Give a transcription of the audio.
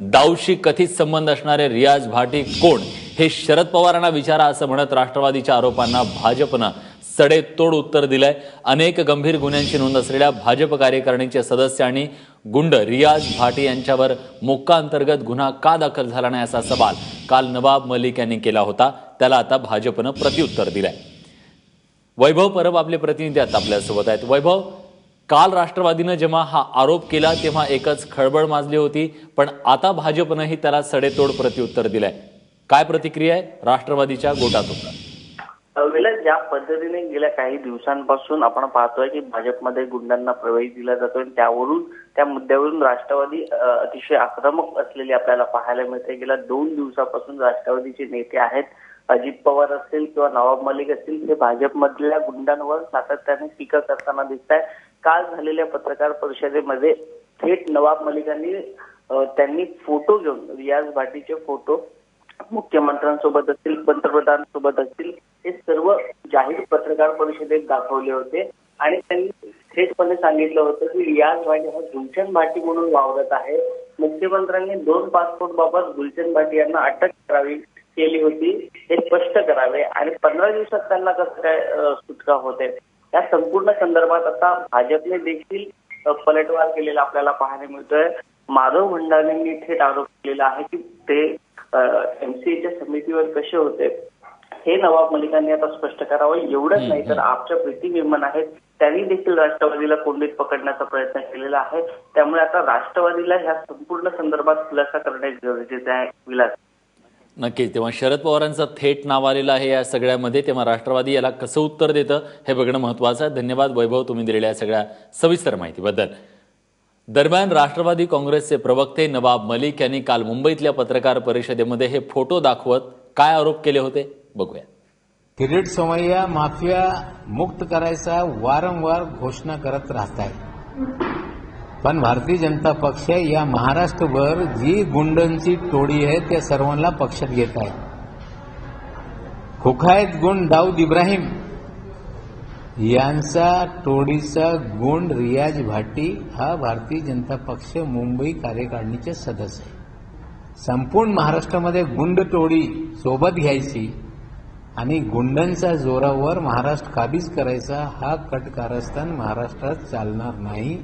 दाऊशी कथित संबंध असणारे रियाज भाटी कोण हे शरद पवारांना विचारा असं म्हणत राष्ट्रवादीच्या आरोपांना भाजपनं सडेतोड उत्तर दिलंय. अनेक गंभीर गुन्ह्यांची नोंद असलेल्या भाजप कार्यकारिणीचे सदस्य आणि गुंड रियाज भाटी यांच्यावर मोक्का अंतर्गत गुन्हा का दाखल झाला नाही असा सवाल काल नवाब मलिक यांनी केला होता. त्याला आता भाजपनं प्रत्युत्तर दिलंय. वैभव परब आपले प्रतिनिधी आता आपल्यासोबत आहेत. वैभव काल राष्ट्रवादीनं जेव्हा हा आरोप केला तेव्हा एकच खळबळ माजली होती. पण आता भाजपनंही त्याला सडेतोड प्रत्युत्तर दिलंय. काय प्रतिक्रिया आहे? राष्ट्रवादीच्या गोटातून विलास ज्या पद्धतीने गेल्या काही दिवसांपासून आपण पाहतोय की भाजपमध्ये गुंडांना प्रवेश दिला जातोय आणि त्यावरून त्या मुद्द्यावरून राष्ट्रवादी अतिशय आक्रमक असलेली आपल्याला पाहायला मिळते. गेल्या दोन दिवसापासून राष्ट्रवादीचे नेते आहेत. अजित पवार असतील किंवा नवाब मलिक असतील ते भाजपमधल्या गुंडांवर सातत्याने टीका करताना दिसत आहे काल झालेल्या पत्रकार परिषदेमध्ये थेट नवाब मलिकांनी त्यांनी फोटो घेऊन रियाज भाटीचे फोटो मुख्यमंत्र्यांसोबत असतील पंतप्रधानांसोबत असतील हे सर्व जाहीर पत्रकार परिषदेत दाखवले होते. आणि त्यांनी थेटपणे सांगितलं होतं की रियाज भाटी हा गुलशन भाटी म्हणून वावरत आहे. मुख्यमंत्र्यांनी दोन पासपोर्ट बाबत गुलशन भाटी यांना अटक करावी केली होती. हे स्पष्ट करावे. आणि पंधरा दिवसात त्यांना कसं काय सुटका होते? या संपूर्ण संदर्भात आता भाजपने देखील पलटवार केलेला आपल्याला पाहायला मिळतोय. माधव भंडारेंनी थेट आरोप केलेला आहे की ते एमसीएच्या समितीवर कसे होते हे नवाब मलिकांनी आता स्पष्ट करावं. एवढंच नाही तर आपच्या प्रीती मेमन आहेत त्यांनी देखील राष्ट्रवादीला कोंडीत पकडण्याचा प्रयत्न केलेला आहे. त्यामुळे आता राष्ट्रवादीला ह्या संपूर्ण संदर्भात खुलासा करणे गरजेचे आहे विलास. नक्कीच तेव्हा शरद पवारांचं थेट नाव आलेलं आहे या सगळ्यामध्ये. तेव्हा राष्ट्रवादी याला कसं उत्तर देतं हे बघणं महत्त्वाचं आहे. धन्यवाद वैभव तुम्ही दिलेल्या सगळ्या सविस्तर माहितीबद्दल. दरम्यान राष्ट्रवादी काँग्रेसचे प्रवक्ते नवाब मलिक यांनी काल मुंबईतल्या पत्रकार परिषदेमध्ये हे फोटो दाखवत काय आरोप केले होते बघूया किरीट सोमय्या माफिया मुक्त करायचा वारंवार घोषणा करत राहत आहे पण भारतीय जनता पक्ष या महाराष्ट्रभर जी गुंडांची टोळी आहे त्या सर्वांना पक्षात घेत आहे. खुखायत गुंड दाऊद इब्राहिम यांचा टोळीचा गुंड रियाज भाटी हा भारतीय जनता पक्ष मुंबई कार्यकारिणीचे सदस्य आहे. संपूर्ण महाराष्ट्रामध्ये गुंड टोळी सोबत घ्यायची आणि गुंडांच्या जोरावर महाराष्ट्र काबीज करायचा हा कट कारस्थान महाराष्ट्रात चालणार नाही.